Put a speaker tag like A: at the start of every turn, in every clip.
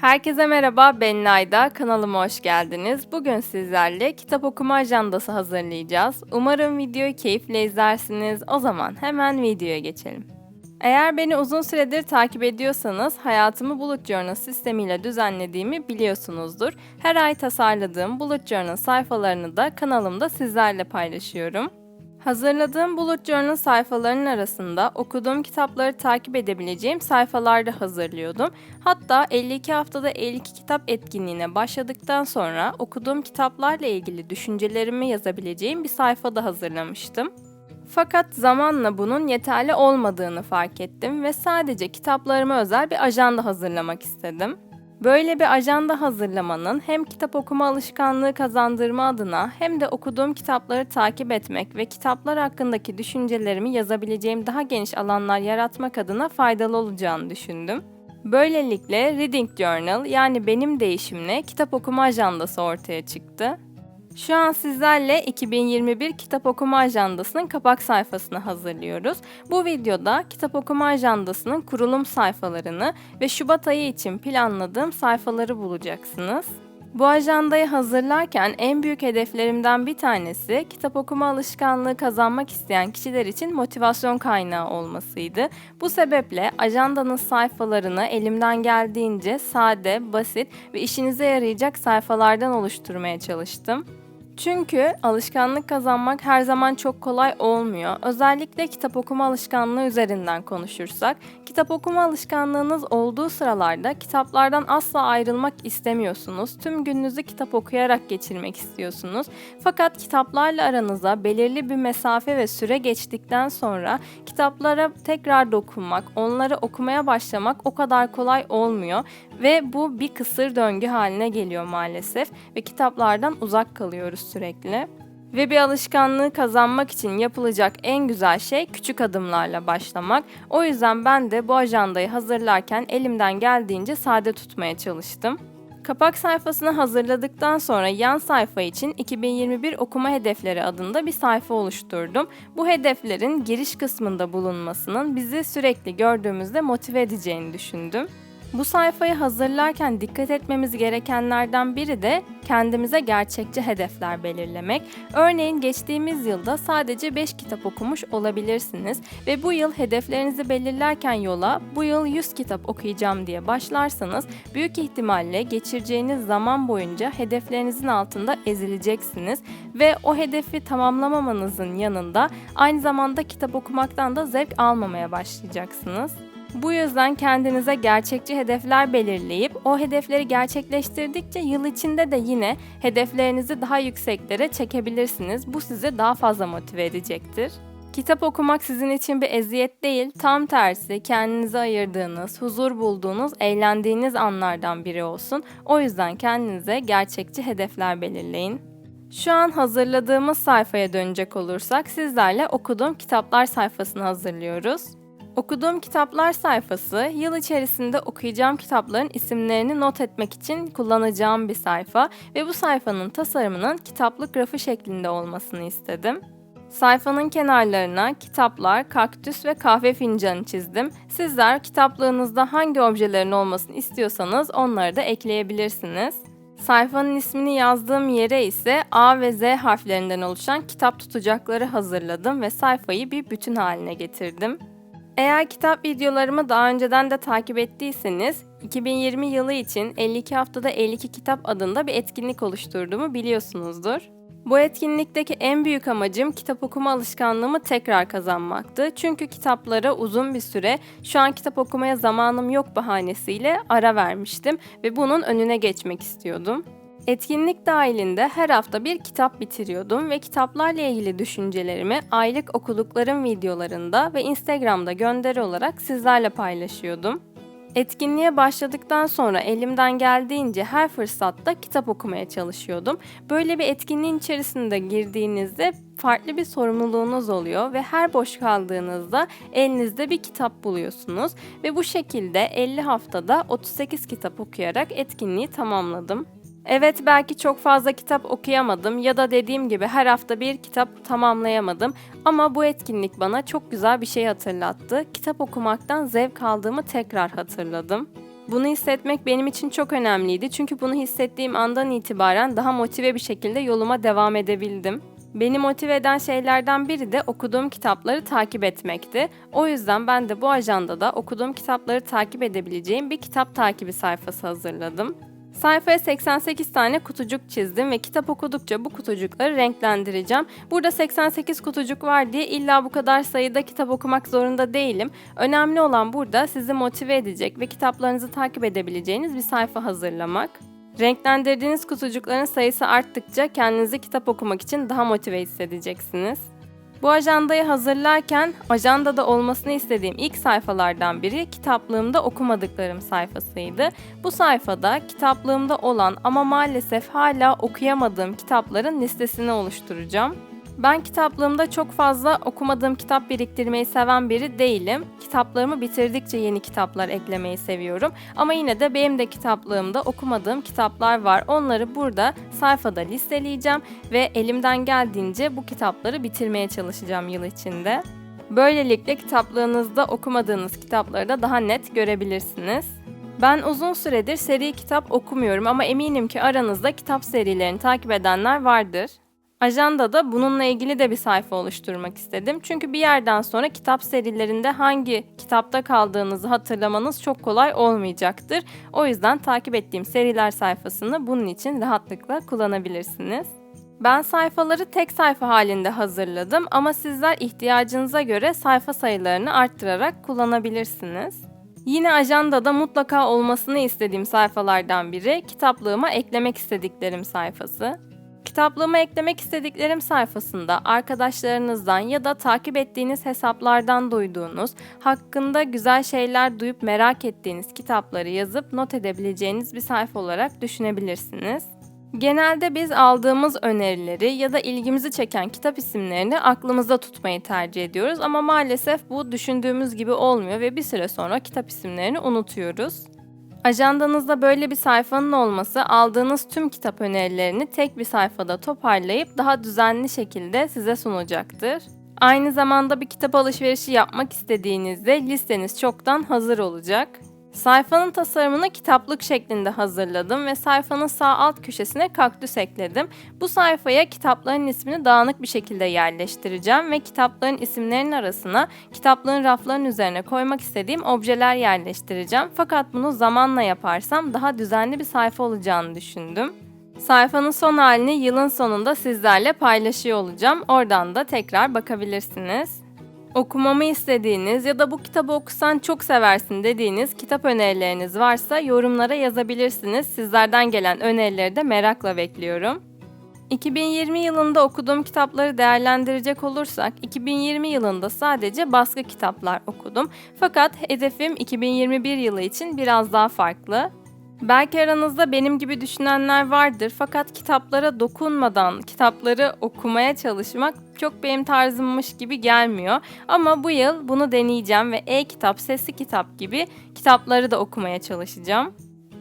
A: Herkese merhaba, ben Nayda. Kanalıma hoş geldiniz. Bugün sizlerle kitap okuma ajandası hazırlayacağız. Umarım videoyu keyifle izlersiniz. O zaman hemen videoya geçelim. Eğer beni uzun süredir takip ediyorsanız hayatımı Bullet Journal sistemiyle düzenlediğimi biliyorsunuzdur. Her ay tasarladığım Bullet Journal sayfalarını da kanalımda sizlerle paylaşıyorum. Hazırladığım Bullet Journal sayfalarının arasında okuduğum kitapları takip edebileceğim sayfalarda hazırlıyordum. Hatta 52 haftada 52 kitap etkinliğine başladıktan sonra okuduğum kitaplarla ilgili düşüncelerimi yazabileceğim bir sayfa da hazırlamıştım. Fakat zamanla bunun yeterli olmadığını fark ettim ve sadece kitaplarıma özel bir ajanda hazırlamak istedim. Böyle bir ajanda hazırlamanın hem kitap okuma alışkanlığı kazandırma adına hem de okuduğum kitapları takip etmek ve kitaplar hakkındaki düşüncelerimi yazabileceğim daha geniş alanlar yaratmak adına faydalı olacağını düşündüm. Böylelikle Reading Journal yani benim değişimle kitap okuma ajandası ortaya çıktı. Şu an sizlerle 2021 kitap okuma ajandasının kapak sayfasını hazırlıyoruz. Bu videoda kitap okuma ajandasının kurulum sayfalarını ve Şubat ayı için planladığım sayfaları bulacaksınız. Bu ajandayı hazırlarken en büyük hedeflerimden bir tanesi kitap okuma alışkanlığı kazanmak isteyen kişiler için motivasyon kaynağı olmasıydı. Bu sebeple ajandanın sayfalarını elimden geldiğince sade, basit ve işinize yarayacak sayfalardan oluşturmaya çalıştım. Çünkü alışkanlık kazanmak her zaman çok kolay olmuyor. Özellikle kitap okuma alışkanlığı üzerinden konuşursak, kitap okuma alışkanlığınız olduğu sıralarda kitaplardan asla ayrılmak istemiyorsunuz. Tüm gününüzü kitap okuyarak geçirmek istiyorsunuz. Fakat kitaplarla aranıza belirli bir mesafe ve süre geçtikten sonra kitaplara tekrar dokunmak, onları okumaya başlamak o kadar kolay olmuyor ve bu bir kısır döngü haline geliyor maalesef ve kitaplardan uzak kalıyoruz sürekli. Ve bir alışkanlığı kazanmak için yapılacak en güzel şey küçük adımlarla başlamak. O yüzden ben de bu ajandayı hazırlarken elimden geldiğince sade tutmaya çalıştım. Kapak sayfasını hazırladıktan sonra yan sayfa için 2021 okuma hedefleri adında bir sayfa oluşturdum. Bu hedeflerin giriş kısmında bulunmasının bizi sürekli gördüğümüzde motive edeceğini düşündüm. Bu sayfayı hazırlarken dikkat etmemiz gerekenlerden biri de kendimize gerçekçi hedefler belirlemek. Örneğin geçtiğimiz yılda sadece 5 kitap okumuş olabilirsiniz ve bu yıl hedeflerinizi belirlerken yola bu yıl 100 kitap okuyacağım diye başlarsanız büyük ihtimalle geçireceğiniz zaman boyunca hedeflerinizin altında ezileceksiniz ve o hedefi tamamlamamanızın yanında aynı zamanda kitap okumaktan da zevk almamaya başlayacaksınız. Bu yüzden kendinize gerçekçi hedefler belirleyip o hedefleri gerçekleştirdikçe yıl içinde de yine hedeflerinizi daha yükseklere çekebilirsiniz. Bu sizi daha fazla motive edecektir. Kitap okumak sizin için bir eziyet değil, tam tersi kendinize ayırdığınız, huzur bulduğunuz, eğlendiğiniz anlardan biri olsun. O yüzden kendinize gerçekçi hedefler belirleyin. Şu an hazırladığımız sayfaya dönecek olursak sizlerle okuduğum kitaplar sayfasını hazırlıyoruz. Okuduğum kitaplar sayfası, yıl içerisinde okuyacağım kitapların isimlerini not etmek için kullanacağım bir sayfa ve bu sayfanın tasarımının kitaplık rafı şeklinde olmasını istedim. Sayfanın kenarlarına kitaplar, kaktüs ve kahve fincanı çizdim. Sizler kitaplığınızda hangi objelerin olmasını istiyorsanız onları da ekleyebilirsiniz. Sayfanın ismini yazdığım yere ise A ve Z harflerinden oluşan kitap tutacakları hazırladım ve sayfayı bir bütün haline getirdim. Eğer kitap videolarımı daha önceden de takip ettiyseniz 2020 yılı için 52 haftada 52 kitap adında bir etkinlik oluşturduğumu biliyorsunuzdur. Bu etkinlikteki en büyük amacım kitap okuma alışkanlığımı tekrar kazanmaktı. Çünkü kitaplara uzun bir süre şu an kitap okumaya zamanım yok bahanesiyle ara vermiştim ve bunun önüne geçmek istiyordum. Etkinlik dahilinde her hafta bir kitap bitiriyordum ve kitaplarla ilgili düşüncelerimi aylık okuduklarım videolarında ve Instagram'da gönderi olarak sizlerle paylaşıyordum. Etkinliğe başladıktan sonra elimden geldiğince her fırsatta kitap okumaya çalışıyordum. Böyle bir etkinliğin içerisinde girdiğinizde farklı bir sorumluluğunuz oluyor ve her boş kaldığınızda elinizde bir kitap buluyorsunuz ve bu şekilde 50 haftada 38 kitap okuyarak etkinliği tamamladım. Evet belki çok fazla kitap okuyamadım ya da dediğim gibi her hafta bir kitap tamamlayamadım ama bu etkinlik bana çok güzel bir şey hatırlattı. Kitap okumaktan zevk aldığımı tekrar hatırladım. Bunu hissetmek benim için çok önemliydi çünkü bunu hissettiğim andan itibaren daha motive bir şekilde yoluma devam edebildim. Beni motive eden şeylerden biri de okuduğum kitapları takip etmekti. O yüzden ben de bu ajandada okuduğum kitapları takip edebileceğim bir kitap takibi sayfası hazırladım. Sayfaya 88 tane kutucuk çizdim ve kitap okudukça bu kutucukları renklendireceğim. Burada 88 kutucuk var diye illa bu kadar sayıda kitap okumak zorunda değilim. Önemli olan burada sizi motive edecek ve kitaplarınızı takip edebileceğiniz bir sayfa hazırlamak. Renklendirdiğiniz kutucukların sayısı arttıkça kendinizi kitap okumak için daha motive hissedeceksiniz. Bu ajandayı hazırlarken ajandada olmasını istediğim ilk sayfalardan biri kitaplığımda okumadıklarım sayfasıydı. Bu sayfada kitaplığımda olan ama maalesef hala okuyamadığım kitapların listesini oluşturacağım. Ben kitaplığımda çok fazla okumadığım kitap biriktirmeyi seven biri değilim. Kitaplarımı bitirdikçe yeni kitaplar eklemeyi seviyorum. Ama yine de benim de kitaplığımda okumadığım kitaplar var. Onları burada sayfada listeleyeceğim ve elimden geldiğince bu kitapları bitirmeye çalışacağım yıl içinde. Böylelikle kitaplığınızda okumadığınız kitapları da daha net görebilirsiniz. Ben uzun süredir seri kitap okumuyorum ama eminim ki aranızda kitap serilerini takip edenler vardır. Ajandada bununla ilgili de bir sayfa oluşturmak istedim. Çünkü bir yerden sonra kitap serilerinde hangi kitapta kaldığınızı hatırlamanız çok kolay olmayacaktır. O yüzden takip ettiğim seriler sayfasını bunun için rahatlıkla kullanabilirsiniz. Ben sayfaları tek sayfa halinde hazırladım ama sizler ihtiyacınıza göre sayfa sayılarını arttırarak kullanabilirsiniz. Yine ajandada mutlaka olmasını istediğim sayfalardan biri kitaplığıma eklemek istediklerim sayfası. Kitaplığıma eklemek istediklerim sayfasında arkadaşlarınızdan ya da takip ettiğiniz hesaplardan duyduğunuz, hakkında güzel şeyler duyup merak ettiğiniz kitapları yazıp not edebileceğiniz bir sayfa olarak düşünebilirsiniz. Genelde biz aldığımız önerileri ya da ilgimizi çeken kitap isimlerini aklımızda tutmayı tercih ediyoruz ama maalesef bu düşündüğümüz gibi olmuyor ve bir süre sonra kitap isimlerini unutuyoruz. Ajandanızda böyle bir sayfanın olması aldığınız tüm kitap önerilerini tek bir sayfada toparlayıp daha düzenli şekilde size sunacaktır. Aynı zamanda bir kitap alışverişi yapmak istediğinizde listeniz çoktan hazır olacak. Sayfanın tasarımını kitaplık şeklinde hazırladım ve sayfanın sağ alt köşesine kaktüs ekledim. Bu sayfaya kitapların ismini dağınık bir şekilde yerleştireceğim ve kitapların isimlerinin arasına kitapların rafların üzerine koymak istediğim objeler yerleştireceğim. Fakat bunu zamanla yaparsam daha düzenli bir sayfa olacağını düşündüm. Sayfanın son halini yılın sonunda sizlerle paylaşıyor olacağım. Oradan da tekrar bakabilirsiniz. Okumamı istediğiniz ya da bu kitabı okusan çok seversin dediğiniz kitap önerileriniz varsa yorumlara yazabilirsiniz. Sizlerden gelen önerileri de merakla bekliyorum. 2020 yılında okuduğum kitapları değerlendirecek olursak 2020 yılında sadece baskı kitaplar okudum. Fakat hedefim 2021 yılı için biraz daha farklı. Belki aranızda benim gibi düşünenler vardır fakat kitaplara dokunmadan kitapları okumaya çalışmak çok benim tarzımmış gibi gelmiyor. Ama bu yıl bunu deneyeceğim ve e-kitap, sesli kitap gibi kitapları da okumaya çalışacağım.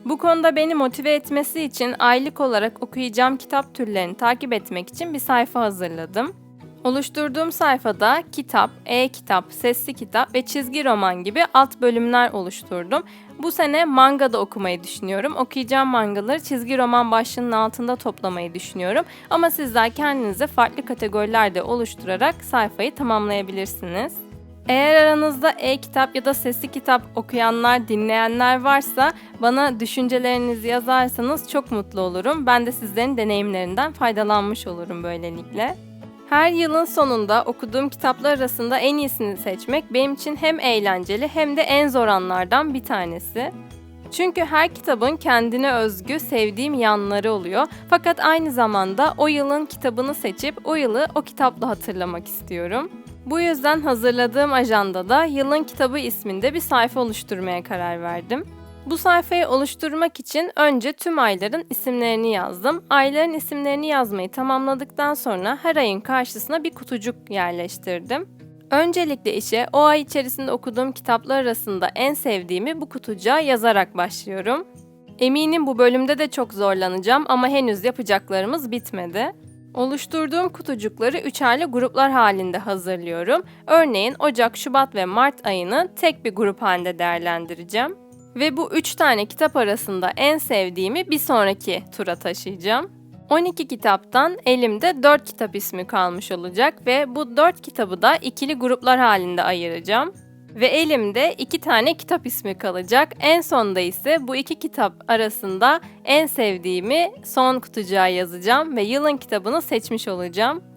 A: Bu konuda beni motive etmesi için aylık olarak okuyacağım kitap türlerini takip etmek için bir sayfa hazırladım. Oluşturduğum sayfada kitap, e-kitap, sesli kitap ve çizgi roman gibi alt bölümler oluşturdum. Bu sene manga da okumayı düşünüyorum. Okuyacağım mangaları çizgi roman başlığının altında toplamayı düşünüyorum. Ama sizler kendinize farklı kategorilerde oluşturarak sayfayı tamamlayabilirsiniz. Eğer aranızda e-kitap ya da sesli kitap okuyanlar, dinleyenler varsa bana düşüncelerinizi yazarsanız çok mutlu olurum. Ben de sizlerin deneyimlerinden faydalanmış olurum böylelikle. Her yılın sonunda okuduğum kitaplar arasında en iyisini seçmek benim için hem eğlenceli hem de en zor anlardan bir tanesi. Çünkü her kitabın kendine özgü sevdiğim yanları oluyor. Fakat aynı zamanda o yılın kitabını seçip o yılı o kitapla hatırlamak istiyorum. Bu yüzden hazırladığım ajandada yılın kitabı isminde bir sayfa oluşturmaya karar verdim. Bu sayfayı oluşturmak için önce tüm ayların isimlerini yazdım. Ayların isimlerini yazmayı tamamladıktan sonra her ayın karşısına bir kutucuk yerleştirdim. Öncelikle işe o ay içerisinde okuduğum kitaplar arasında en sevdiğimi bu kutucuğa yazarak başlıyorum. Eminim bu bölümde de çok zorlanacağım ama henüz yapacaklarımız bitmedi. Oluşturduğum kutucukları üçerli gruplar halinde hazırlıyorum. Örneğin Ocak, Şubat ve Mart ayını tek bir grup halinde değerlendireceğim. Ve bu 3 tane kitap arasında en sevdiğimi bir sonraki tura taşıyacağım. 12 kitaptan elimde 4 kitap ismi kalmış olacak ve bu 4 kitabı da ikili gruplar halinde ayıracağım. Ve elimde 2 tane kitap ismi kalacak. En sonda ise bu iki kitap arasında en sevdiğimi son kutucuğa yazacağım ve yılın kitabını seçmiş olacağım.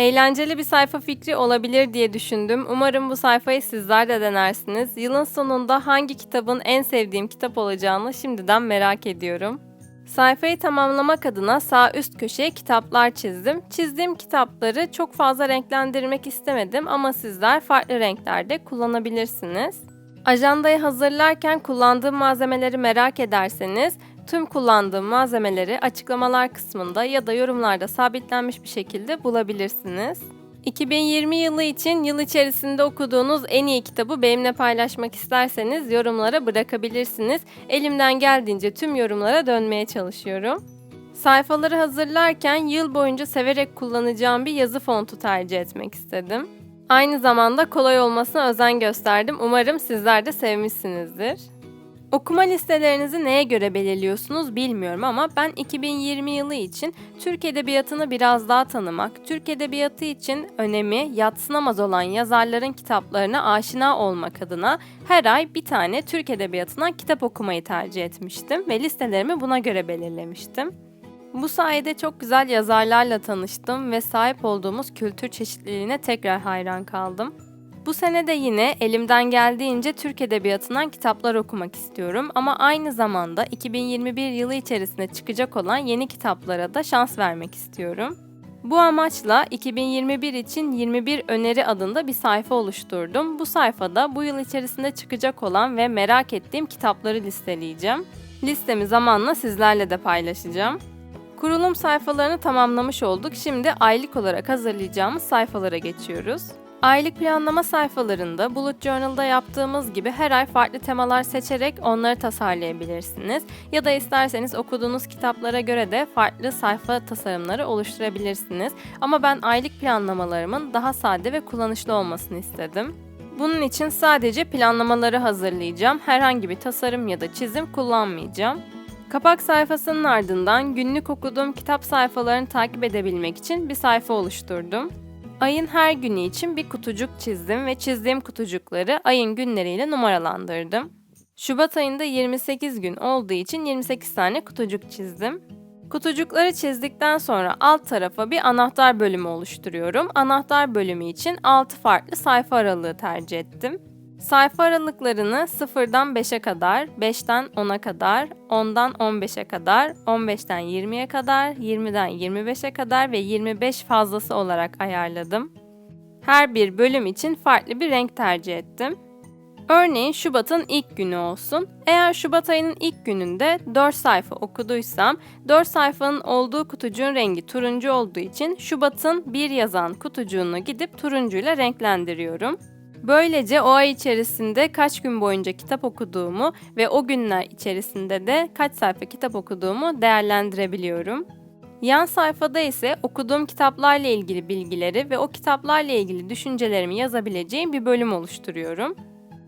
A: Eğlenceli bir sayfa fikri olabilir diye düşündüm. Umarım bu sayfayı sizler de denersiniz. Yılın sonunda hangi kitabın en sevdiğim kitap olacağını şimdiden merak ediyorum. Sayfayı tamamlamak adına sağ üst köşeye kitaplar çizdim. Çizdiğim kitapları çok fazla renklendirmek istemedim ama sizler farklı renklerde kullanabilirsiniz. Ajandayı hazırlarken kullandığım malzemeleri merak ederseniz tüm kullandığım malzemeleri açıklamalar kısmında ya da yorumlarda sabitlenmiş bir şekilde bulabilirsiniz. 2020 yılı için yıl içerisinde okuduğunuz en iyi kitabı benimle paylaşmak isterseniz yorumlara bırakabilirsiniz. Elimden geldiğince tüm yorumlara dönmeye çalışıyorum. Sayfaları hazırlarken yıl boyunca severek kullanacağım bir yazı fontu tercih etmek istedim. Aynı zamanda kolay olmasına özen gösterdim. Umarım sizler de sevmişsinizdir. Okuma listelerinizi neye göre belirliyorsunuz bilmiyorum ama ben 2020 yılı için Türk Edebiyatı'nı biraz daha tanımak, Türk Edebiyatı için önemi yatsınamaz olan yazarların kitaplarına aşina olmak adına her ay bir tane Türk Edebiyatı'ndan kitap okumayı tercih etmiştim ve listelerimi buna göre belirlemiştim. Bu sayede çok güzel yazarlarla tanıştım ve sahip olduğumuz kültür çeşitliliğine tekrar hayran kaldım. Bu sene de yine elimden geldiğince Türk Edebiyatı'ndan kitaplar okumak istiyorum ama aynı zamanda 2021 yılı içerisinde çıkacak olan yeni kitaplara da şans vermek istiyorum. Bu amaçla 2021 için 21 öneri adında bir sayfa oluşturdum. Bu sayfada bu yıl içerisinde çıkacak olan ve merak ettiğim kitapları listeleyeceğim. Listemi zamanla sizlerle de paylaşacağım. Kurulum sayfalarını tamamlamış olduk. Şimdi aylık olarak hazırlayacağımız sayfalara geçiyoruz. Aylık planlama sayfalarında Bullet Journal'da yaptığımız gibi her ay farklı temalar seçerek onları tasarlayabilirsiniz. Ya da isterseniz okuduğunuz kitaplara göre de farklı sayfa tasarımları oluşturabilirsiniz. Ama ben aylık planlamalarımın daha sade ve kullanışlı olmasını istedim. Bunun için sadece planlamaları hazırlayacağım. Herhangi bir tasarım ya da çizim kullanmayacağım. Kapak sayfasının ardından günlük okuduğum kitap sayfalarını takip edebilmek için bir sayfa oluşturdum. Ayın her günü için bir kutucuk çizdim ve çizdiğim kutucukları ayın günleriyle numaralandırdım. Şubat ayında 28 gün olduğu için 28 tane kutucuk çizdim. Kutucukları çizdikten sonra alt tarafa bir anahtar bölümü oluşturuyorum. Anahtar bölümü için 6 farklı sayfa aralığı tercih ettim. Sayfa aralıklarını 0'dan 5'e kadar, 5'ten 10'a kadar, 10'dan 15'e kadar, 15'ten 20'ye kadar, 20'den 25'e kadar ve 25 fazlası olarak ayarladım. Her bir bölüm için farklı bir renk tercih ettim. Örneğin Şubat'ın ilk günü olsun. Eğer Şubat ayının ilk gününde 4 sayfa okuduysam, 4 sayfanın olduğu kutucuğun rengi turuncu olduğu için Şubat'ın bir yazan kutucuğunu gidip turuncuyla renklendiriyorum. Böylece o ay içerisinde kaç gün boyunca kitap okuduğumu ve o günler içerisinde de kaç sayfa kitap okuduğumu değerlendirebiliyorum. Yan sayfada ise okuduğum kitaplarla ilgili bilgileri ve o kitaplarla ilgili düşüncelerimi yazabileceğim bir bölüm oluşturuyorum.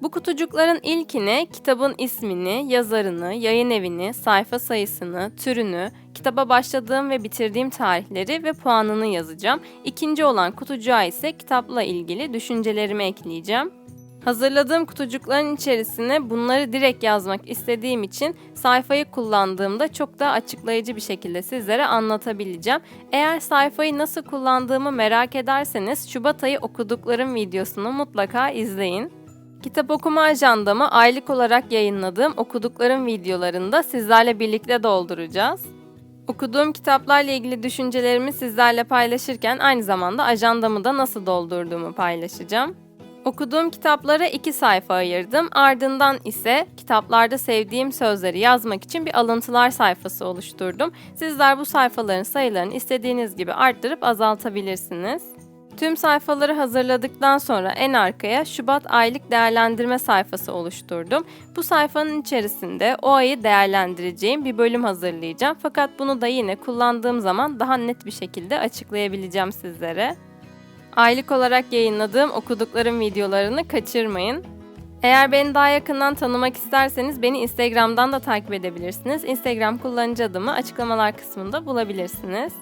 A: Bu kutucukların ilkine kitabın ismini, yazarını, yayın evini, sayfa sayısını, türünü, kitaba başladığım ve bitirdiğim tarihleri ve puanını yazacağım. İkinci olan kutucuğa ise kitapla ilgili düşüncelerimi ekleyeceğim. Hazırladığım kutucukların içerisine bunları direkt yazmak istediğim için sayfayı kullandığımda çok daha açıklayıcı bir şekilde sizlere anlatabileceğim. Eğer sayfayı nasıl kullandığımı merak ederseniz Şubat ayı okuduklarım videosunu mutlaka izleyin. Kitap okuma ajandamı aylık olarak yayınladığım okuduklarım videolarında sizlerle birlikte dolduracağız. Okuduğum kitaplarla ilgili düşüncelerimi sizlerle paylaşırken aynı zamanda ajandamı da nasıl doldurduğumu paylaşacağım. Okuduğum kitaplara iki sayfa ayırdım. Ardından ise kitaplarda sevdiğim sözleri yazmak için bir alıntılar sayfası oluşturdum. Sizler bu sayfaların sayılarını istediğiniz gibi arttırıp azaltabilirsiniz. Tüm sayfaları hazırladıktan sonra en arkaya Şubat aylık değerlendirme sayfası oluşturdum. Bu sayfanın içerisinde o ayı değerlendireceğim bir bölüm hazırlayacağım. Fakat bunu da yine kullandığım zaman daha net bir şekilde açıklayabileceğim sizlere. Aylık olarak yayınladığım okuduklarım videolarını kaçırmayın. Eğer beni daha yakından tanımak isterseniz beni Instagram'dan da takip edebilirsiniz. Instagram kullanıcı adımı açıklamalar kısmında bulabilirsiniz.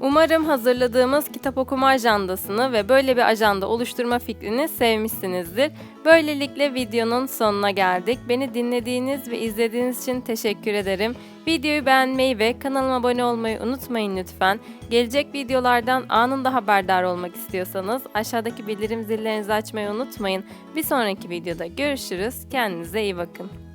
A: Umarım hazırladığımız kitap okuma ajandasını ve böyle bir ajanda oluşturma fikrini sevmişsinizdir. Böylelikle videonun sonuna geldik. Beni dinlediğiniz ve izlediğiniz için teşekkür ederim. Videoyu beğenmeyi ve kanalıma abone olmayı unutmayın lütfen. Gelecek videolardan anında haberdar olmak istiyorsanız aşağıdaki bildirim zillerinizi açmayı unutmayın. Bir sonraki videoda görüşürüz. Kendinize iyi bakın.